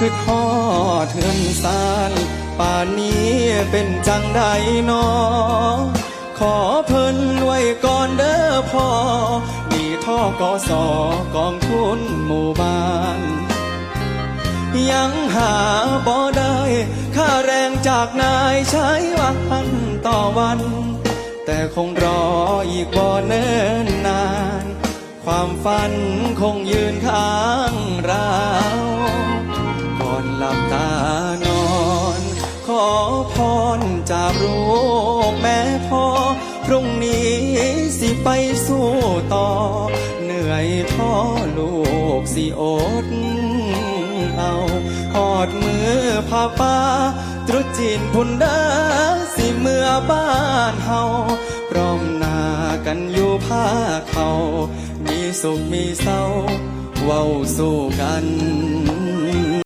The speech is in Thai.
คือทอเทือนสานป่านนี้เป็นจังใดนอขอเพิ่นไว้ก่อนเด้อพ่อมีท่อกอสอกองทุนหมู่บ้านยังหาบ่ได้ค่าแรงจากนายใช้วันต่อวัน แต่คงรออีกบ่เนิ่นนาน ความฝันคงยืนข้างเรา พรจากลูกแม่พอ พรุ่งนี้สิไปสู้ต่อ เหนื่อยท้อลูกสิอดเอาหอดมือพาป้า ตรุษจีนพุ่นเด้อสิเมื่อบ้านเฮาพร้อมหน้ากันอยู่ผ้าเขา มีสุขมีเศร้าเว้าสู้กัน